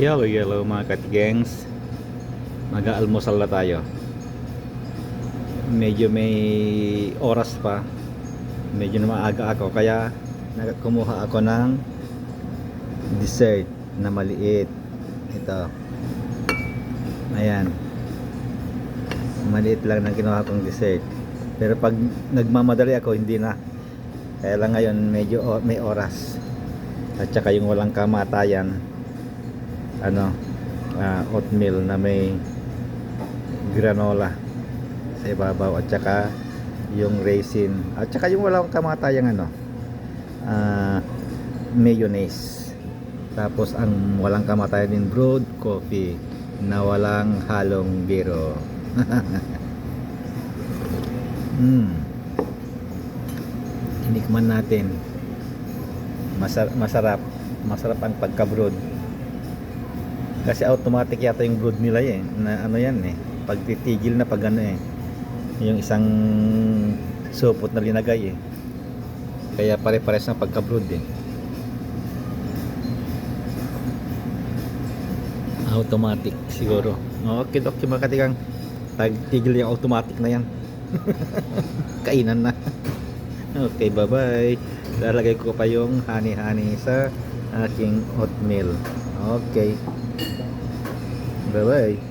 Hello, hello mga katigengs. Mag-aalmusal na tayo. Medyo may oras pa. Medyo na maaga ako kaya kumuha ako ng dessert na maliit. Ito. Ayan. Maliit lang na kinuha kong dessert. Pero pag nagmamadali ako, hindi na. Kaya lang ngayon medyo may oras. At saka yung walang kamatayan ano ah, oatmeal na may granola sa ibabaw at saka yung raisin at saka yung walang kamatayang ano ah, mayonnaise. Tapos ang walang kamatayan din brewed coffee na walang halong biro. Hmm. Tinikman natin. Masar- masarap. Masarap ang pagka-brood kasi automatic yata yung brood nila eh na ano yan eh. Pag titigil na pag ano eh yung isang supot na linagay eh. Kaya pare-pares ng pagka-brood eh. Automatic siguro. Okay okay mga katikang. Tigil yung automatic na yan. Kainan na. Okay bye bye lalagay ko pa yung honey honey sa aking oatmeal okay. Bye bye